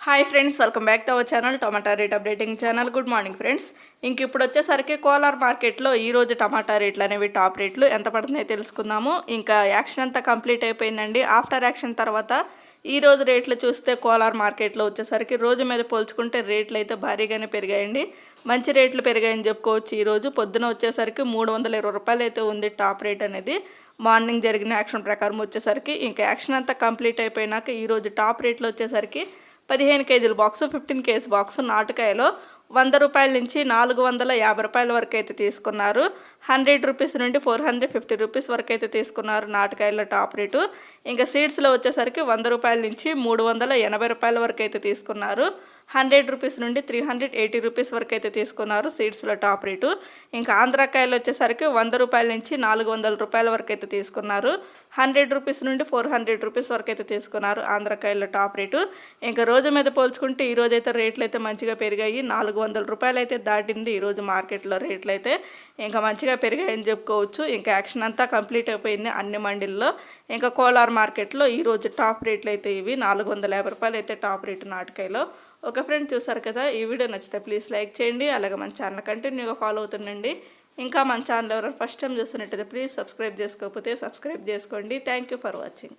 Hi friends welcome back to our channel tomato rate updating channel good morning friends ఇంక ఇప్పుడు వచ్చేసరికి కోలార్ మార్కెట్లో ఈరోజు టమాటా రేట్లు అనేవి టాప్ రేట్లు. ఎంత పడుతున్నాయో తెలుసుకుందాము. ఇంకా యాక్షన్ అంతా కంప్లీట్ అయిపోయిందండి. ఆఫ్టర్ యాక్షన్ తర్వాత ఈ రోజు రేట్లు చూస్తే కోలార్ మార్కెట్లో వచ్చేసరికి రోజు మీద పోల్చుకుంటే రేట్లు అయితే భారీగానే పెరిగాయండి. మంచి రేట్లు పెరిగాయని చెప్పుకోవచ్చు. ఈరోజు పొద్దున వచ్చేసరికి మూడు వందల ఇరవై రూపాయలు అయితే ఉంది టాప్ రేట్ అనేది. మార్నింగ్ జరిగిన యాక్షన్ ప్రకారం వచ్చేసరికి ఇంకా యాక్షన్ అంతా కంప్లీట్ అయిపోయినాక ఈరోజు టాప్ రేట్లు వచ్చేసరికి పదిహేను కేజీల బాక్సు ఫిఫ్టీన్ కేజీ బాక్సు నాటుకాయలో వంద రూపాయల నుంచి నాలుగు వందల యాభై రూపాయల వరకు అయితే తీసుకున్నారు. హండ్రెడ్ రూపీస్ నుండి ఫోర్ హండ్రెడ్ ఫిఫ్టీ రూపీస్ వరకు అయితే తీసుకున్నారు నాటకాయల టాప్ రేటు. ఇంకా సీడ్స్లో వచ్చేసరికి వంద రూపాయల నుంచి మూడు వందల ఎనభై రూపాయల వరకు అయితే తీసుకున్నారు. హండ్రెడ్ రూపీస్ నుండి త్రీ హండ్రెడ్ ఎయిటీ రూపీస్ వరకు అయితే తీసుకున్నారు సీడ్స్లో టాప్ రేటు. ఇంకా ఆంధ్రాకాయలు వచ్చేసరికి వంద రూపాయల నుంచి నాలుగు వందల రూపాయల వరకు అయితే తీసుకున్నారు. హండ్రెడ్ రూపీస్ నుండి ఫోర్ హండ్రెడ్ రూపీస్ వరకు అయితే తీసుకున్నారు ఆంధ్రాకాయల టాప్ రేటు. ఇంకా రోజు మీద పోల్చుకుంటే ఈ రోజు అయితే రేట్లు అయితే మంచిగా పెరిగాయి. నాలుగు వందల రూపాయలు అయితే దాటింది. ఈరోజు మార్కెట్లో రేట్లు అయితే ఇంకా మంచిగా పెరిగాయని చెప్పుకోవచ్చు. ఇంకా యాక్షన్ అంతా కంప్లీట్ అయిపోయింది అన్ని మండీల్లో. ఇంకా కోలార్ మార్కెట్లో ఈరోజు టాప్ రేట్లు అయితే ఇవి. నాలుగు వందల యాభై రూపాయలు అయితే టాప్ రేటు నాటకాయలో. ఒక ఫ్రెండ్ చూసారు కదా ఈ వీడియో నచ్చితే ప్లీజ్ లైక్ చేయండి. అలాగే మన ఛానల్ కంటిన్యూగా ఫాలో అవుతుండండి. ఇంకా మన ఛానల్ ఎవరైనా ఫస్ట్ టైం చూస్తున్నట్టయితే ప్లీజ్ సబ్స్క్రైబ్ చేసుకోకపోతే సబ్స్క్రైబ్ చేసుకోండి. Thank you for watching.